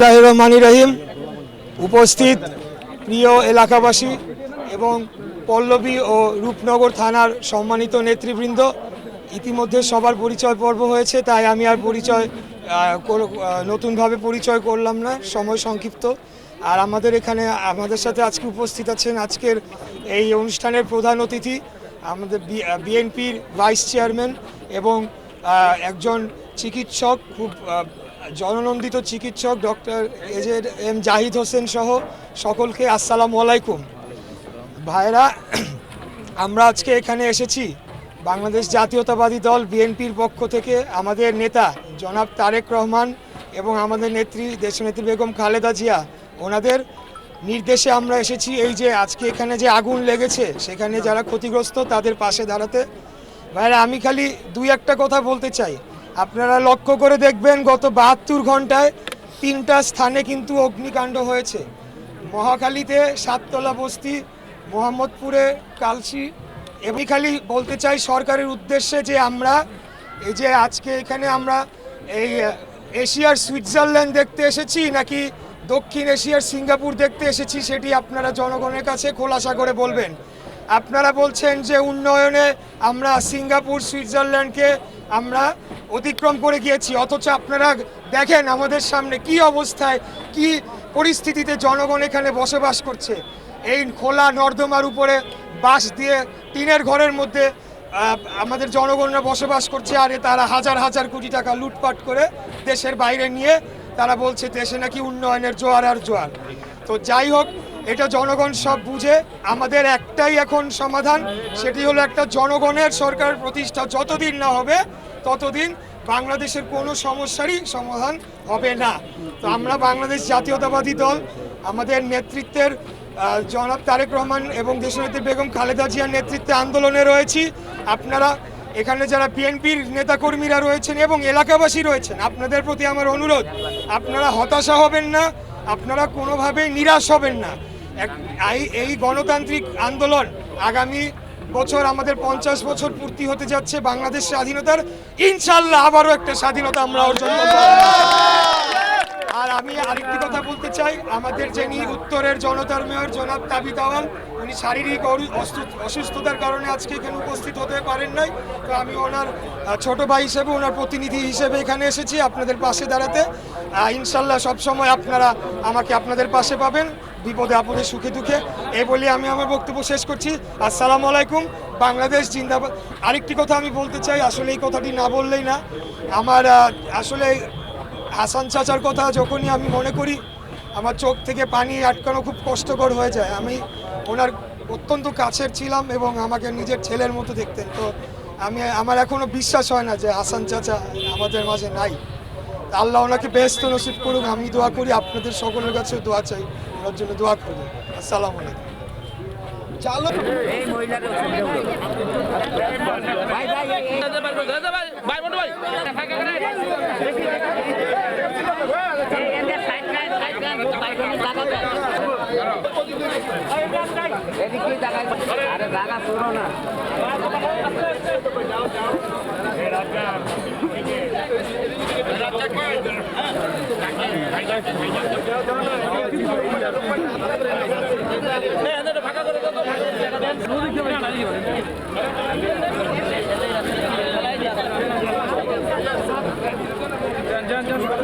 রহমানি রহিম উপস্থিত প্রিয় এলাকাবাসী এবং পল্লবী ও রূপনগর থানার সম্মানিত নেতৃবৃন্দ, ইতিমধ্যে সবার পরিচয় পর্ব হয়েছে, তাই আমি আর পরিচয় নতুনভাবে পরিচয় করলাম না, সময় সংক্ষিপ্ত। আর আমাদের এখানে, আমাদের সাথে আজকে উপস্থিত আছেন আজকের এই অনুষ্ঠানের প্রধান অতিথি, আমাদের বিএনপির ভাইস চেয়ারম্যান এবং একজন চিকিৎসক, খুব জননন্দিত চিকিৎসক doctor A Z M Zahid Hossain সহ সকলকে আসসালামু আলাইকুম। ভাইরা, আমরা আজকে এখানে এসেছি। বাংলাদেশ জাতীয়তাবাদী দল বিএনপির পক্ষ থেকে আমাদের নেতা জনাব তারেক রহমান এবং আমাদের নেত্রী দেশনেত্রী বেগম খালেদা জিয়া, ওনাদের নির্দেশে আমরা এসেছি এই যে আজকে এখানে যে আগুন লেগেছে, সেখানে যারা ক্ষতিগ্রস্ত তাদের পাশে দাঁড়াতে। ভাইরা, আমি খালি দুই একটা কথা বলতে চাই। আপনারা লক্ষ্য করে দেখবেন গত বাহাত্তর ঘন্টায় তিনটা স্থানে কিন্তু অগ্নিকাণ্ড হয়েছে। মহাখালীতে সাততলা বস্তি, মোহাম্মদপুরে কালসি এবং খালি বলতে চাই সরকারের উদ্দেশ্যে যে আমরা এই যে আজকে এখানে আমরা এই এশিয়ার সুইজারল্যান্ড দেখতে এসেছি নাকি দক্ষিণ এশিয়ার সিঙ্গাপুর দেখতে এসেছি সেটি আপনারা জনগণের কাছে খোলাসা করে বলবেন। আপনারা বলছেন যে উন্নয়নে আমরা সিঙ্গাপুর, সুইজারল্যান্ডকে আমরা অতিক্রম করে গিয়েছি, অথচ আপনারা দেখেন আমাদের সামনে কি অবস্থায়, কি পরিস্থিতিতে জনগণ এখানে বসবাস করছে। এই খোলা নর্দমার উপরে বাঁশ দিয়ে টিনের ঘরের মধ্যে আমাদের জনগণরা বসবাস করছে, আর তারা হাজার হাজার কোটি টাকা লুটপাট করে দেশের বাইরে নিয়ে তারা বলছে, দেশে নাকি উন্নয়নের জোয়ার আর জোয়ার। তো যাই হোক এটা জনগণ সব বুঝে। আমাদের একটাই এখন সমাধান, সেটি হলো একটা জনগণের সরকার প্রতিষ্ঠা। যতদিন না হবে, ততদিন বাংলাদেশের কোনো সমস্যারই সমাধান হবে না। তো আমরা বাংলাদেশ জাতীয়তাবাদী দল, আমাদের নেতৃত্বের জনাব তারেক রহমান এবং দেশনেত্রী বেগম খালেদা জিয়ার নেতৃত্বে আন্দোলনে রয়েছি। আপনারা এখানে যারা বিএনপির নেতাকর্মীরা রয়েছেন এবং এলাকাবাসী রয়েছেন, আপনাদের প্রতি আমার অনুরোধ, আপনারা হতাশা হবেন না, আপনারা কোনোভাবেই নিরাশ হবেন না। এই- গণতান্ত্রিক আন্দোলন আগামী বছর, আমাদের পঞ্চাশ বছর পূর্তি হতে যাচ্ছে বাংলাদেশ স্বাধীনতার। ইনশাল্লাহ আবারও একটা স্বাধীনতা আমরা অর্জন করব। আর আমি আরেকটি কথা বলতে চাই, আমাদের যিনি উত্তরের জনতার মেয়র জনাব তাবি আওয়াল উনি শারীরিক অসুস্থতার কারণে আজকে এখানে উপস্থিত হতে পারেন নাই। তো আমি ওনার ছোট ভাই হিসেবে, ওনার প্রতিনিধি হিসেবে এখানে এসেছি, আপনাদের পাশে দাঁড়াতে। ইনশাল্লাহ সবসময় আপনারা আমাকে আপনাদের পাশে পাবেন, বিপদে আপদে সুখে দুঃখে। এ বলে আমি আমার বক্তব্য শেষ করছি। আসসালামু আলাইকুম, বাংলাদেশ জিন্দাবাদ। আরেকটি কথা আমি বলতে চাই, আসলে এই কথাটি না বললেই না। আমার আসলে হাসান চাচার কথা যখনই আমি মনে করি আমার চোখ থেকে পানি আটকানো খুব কষ্টকর হয়ে যায় আমি ওনার অত্যন্ত কাছের ছিলাম এবং আমাকে নিজের ছেলের মতো দেখতেন তো আমি আমার এখনও বিশ্বাস হয় না যে হাসান চাচা আমাদের মাঝে নাই আল্লাহ ওনাকে ব্যস্ত নসিব করুক আমি দোয়া করি আপনাদের সকলের কাছে দোয়া চাই ওনার জন্য দোয়া করব আসসালামু আলাইকুম মহিলাকে ভাই এই- এই এদিকে জায়গা আরে জায়গা পুরো না যান যান যান